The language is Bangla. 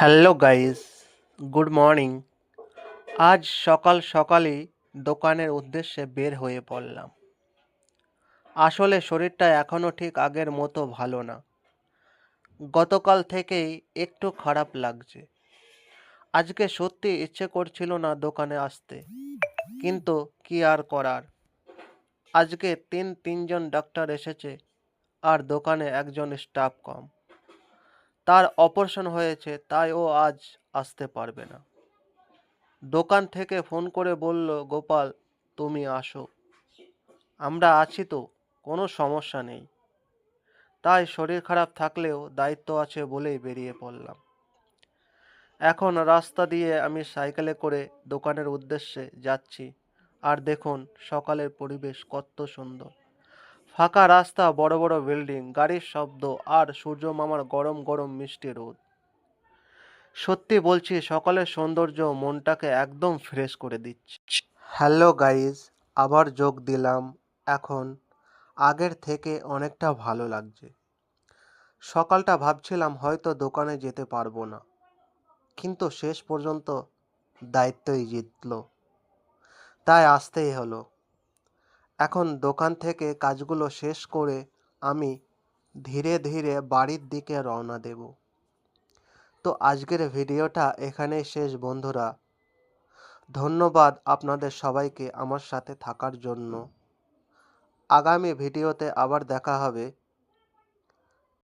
Hello guys, good morning. আজ সকাল সকালই দোকানের উদ্দেশ্যে বের হয়ে পড়লাম। আসলে শরীরটা এখনও ঠিক আগের মতো ভালো না। গতকাল থেকেই একটু খারাপ লাগছে। আজকে সত্যি ইচ্ছে করছিল না দোকানে আসতে, কিন্তু কি আর করার? আজকে তিন তিনজন ডাক্তার এসেছে, আর দোকানে একজন স্টাফ কম। তার অপারেশন হয়েছে তাই ও আজ আসতে পারবে না। দোকান থেকে ফোন করে বলল, গোপাল, তুমি আসো। আমরা আছি তো, কোনো সমস্যা নেই। তাই শরীর খারাপ থাকলেও দায়িত্ব আছে বলেই বেরিয়ে পড়লাম। এখন রাস্তা দিয়ে আমি সাইকেলে করে দোকানের উদ্দেশ্যে যাচ্ছি। আর দেখুন, সকালের পরিবেশ কত সুন্দর। ফাঁকা রাস্তা, বড় বড় বিল্ডিং, গাড়ির শব্দ আর সূর্য মামার গরম গরম মিষ্টি রোদ। সত্যি বলছি, সকালের সৌন্দর্য মনটাকে একদম ফ্রেশ করে দিচ্ছে। হ্যালো গাইজ আবার যোগ দিলাম। এখন আগের থেকে অনেকটা ভালো লাগছে। সকালটা ভাবছিলাম হয়তো দোকানে যেতে পারব না, কিন্তু শেষ পর্যন্ত দায়িত্বই জিতল। তাই আসতেই হলো। এখন দোকান থেকে কাজগুলো শেষ করে আমি ধীরে ধীরে বাড়ির দিকে রওনা দেব। তো আজকের ভিডিওটা এখানেই শেষ, বন্ধুরা। ধন্যবাদ আপনাদের সবাইকে আমার সাথে থাকার জন্য। আগামী ভিডিওতে আবার দেখা হবে।